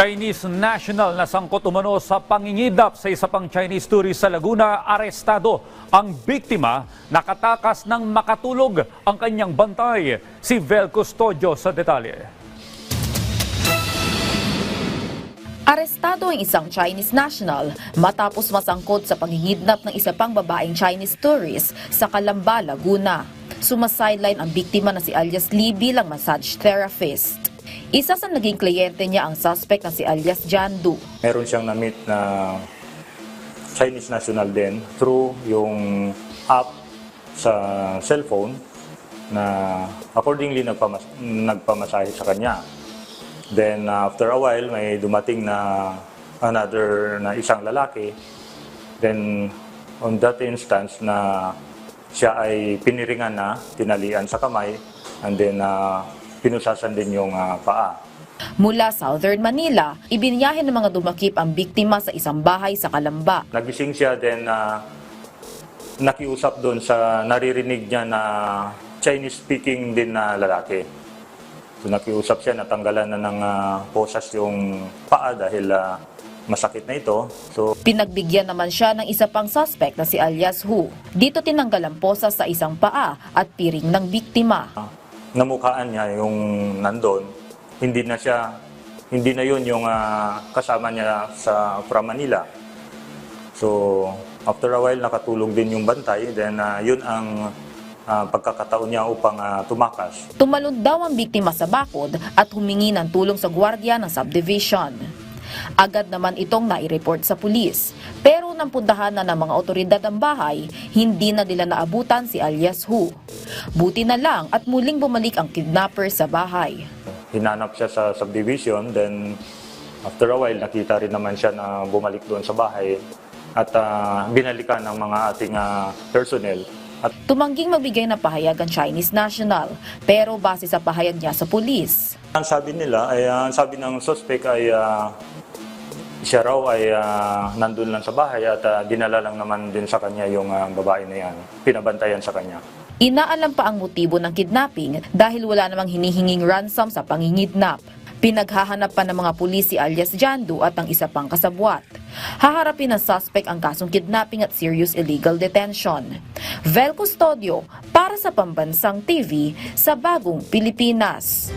Chinese national na sangkot umano sa pangingidap sa isa pang Chinese tourist sa Laguna, arestado. Ang biktima nakatakas ng makatulog ang kanyang bantay. Si Vel Custodio sa detalye. Arestado ang isang Chinese national matapos masangkot sa pangingidnap ng isa pang babaeng Chinese tourist sa Calamba, Laguna. Sumasideline ang biktima na si alias Lee bilang massage therapist. Isa sa naging kliyente niya ang suspect na si alias Jandu. meron siyang na-meet na Chinese national din through yung app sa cellphone na accordingly nagpamas nagpamasahe sa kanya. Then uh, after a while may dumating na another na isang lalaki. Then on that instance na siya ay piniringan na, tinalian sa kamay and then uh, pinusasan din yung uh, paa. Mula Southern Manila, ibinyahe ng mga dumakip ang biktima sa isang bahay sa Calamba. Nagising siya then na nakiusap doon sa naririnig niya na Chinese speaking din na lalaki. So nakiusap siya natanggalan na ng ah, posas yung paa dahil ah, masakit na ito. So Pinagbigyan naman siya ng isa pang suspect na si alias Hu. Dito tinanggal ang posa sa isang paa at piring ng biktima. Namukhaan niya yung nandun. Hindi na siya hindi na yun yung ah, kasama niya sa from Manila. So after a while nakatulog din yung bantay then ah, yun ang ah, pagkakataon niya upang ah, tumakas. Tumalon daw ang biktima sa bakod at humingi ng tulong sa gwardiya ng subdivision. Agad naman itong nai-report sa pulis. Pero nang puntahan na ng mga otoridad ang bahay, hindi na nila naabutan si alias Hu. Buti na lang at muling bumalik ang kidnapper sa bahay. Hinanap siya sa subdivision then after a while nakita rin naman siya na bumalik doon sa bahay at ah, binalikan ng mga ating ah, personnel at Tumangging magbigay ng pahayag ang Chinese national, pero base sa pahayag niya sa pulis, Ang sabi nila ay ah, ang sabi ng suspect ay ah, siya raw ay ah, nandun lang sa bahay at ah, dinala lang naman din sa kanya yung ah, babae na yan. Pinabantayan sa kanya. Inaalam pa ang motibo ng kidnapping dahil wala namang hinihinging ransom sa pangingidnap. Pinaghahanap pa ng mga pulis si alias Jandu at ang isa pang kasabwat. Haharapin ng suspect ang kasong kidnapping at serious illegal detention. Vel Custodio para sa Pambansang TV sa Bagong Pilipinas.